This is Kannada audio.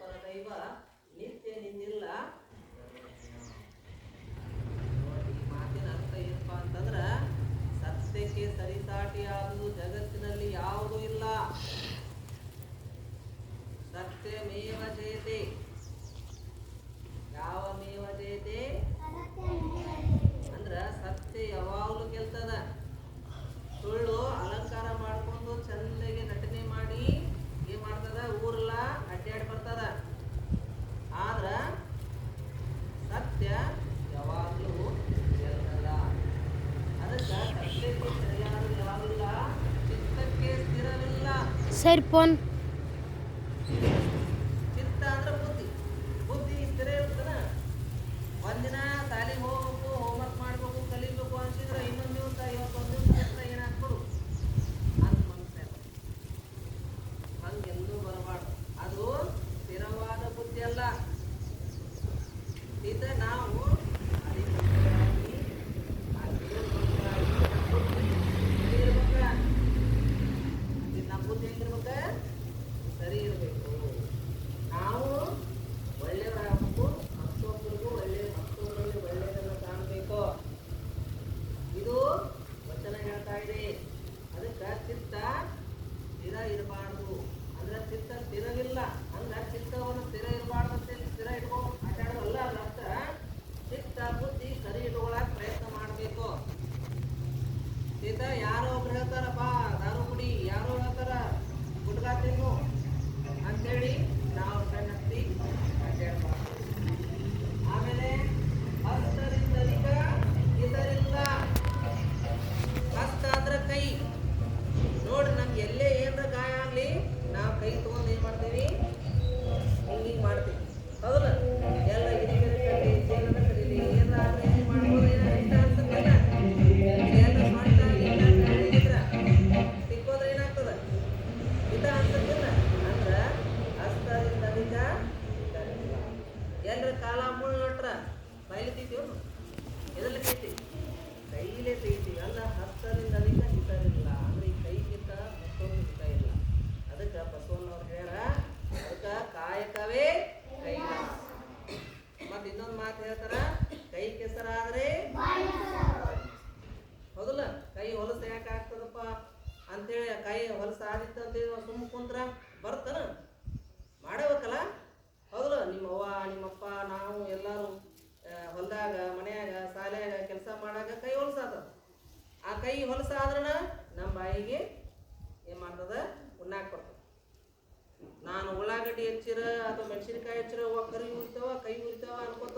ಪರದೈವ ನಿತ್ಯ ನಿನ್ನಿಲ್ಲ. ಮಾತಿನ ಅರ್ಥ ಏನಪ್ಪ ಅಂತಂದ್ರ ಸತ್ಯಕ್ಕೆ ಸರಿಸಾಟಿಯಾದುದು ಜಗತ್ತಿನಲ್ಲಿ ಯಾವುದೂ ಇಲ್ಲ. ಸತ್ಯಮೇವ ಜಯತೆ. Serpon ಇದರಲ್ಲಿ ಕೈತಿ ಕೈಲೇ ಕೈತಿ ಅಲ್ಲ, ಹತ್ತರಿಂದ ಅದಕ್ಕೆ ಹಿಡಿತಾರಿಲ್ಲ ಅಂದ್ರೆ ಈ ಕೈಗಿಂತ ಮತ್ತೊಂದು ಹಿಡಿತ ಇಲ್ಲ. ಅದಕ್ಕೆ ಬಸವಣ್ಣವ್ರು ಹೇಳ ಅದಕ್ಕೆ ಕಾಯಕವೇ ಕೈಲಾಸ. ಇನ್ನೊಂದು ಮಾತು ಹೇಳ್ತಾರ, ಕೈ ಕೆಸರಾದ್ರೆ ಹೌದಲ್ಲ? ಕೈ ಹೊಲಸು ಯಾಕೆ ಆಗ್ತದಪ್ಪ? ಅಂತೇಳಿ ಕೈ ಹೊಲಸಾದಿತ್ತು ಅಂತೇಳಿ ಸುಮ್ಮ ಕುಂತ್ರ ಬರ್ತಾನ. ಕೈ ಹೊಲಸಾದ್ರಣ ನಮ್ಮ ಬಾಯಿಗೆ ಏನು ಮಾಡ್ತದ? ಉಣ್ಣಾಕ್ ಕೊಡ್ತದೆ. ನಾನು ಉಳ್ಳಾಗಡ್ಡಿ ಹೆಚ್ಚಿರ ಅಥವಾ ಮೆಣಸಿನಕಾಯಿ ಹೆಚ್ಚಿರ ಕರಿ ಉಳಿತಾವ ಕೈ ಉರಿತಾವ ಅನ್ಕೋತ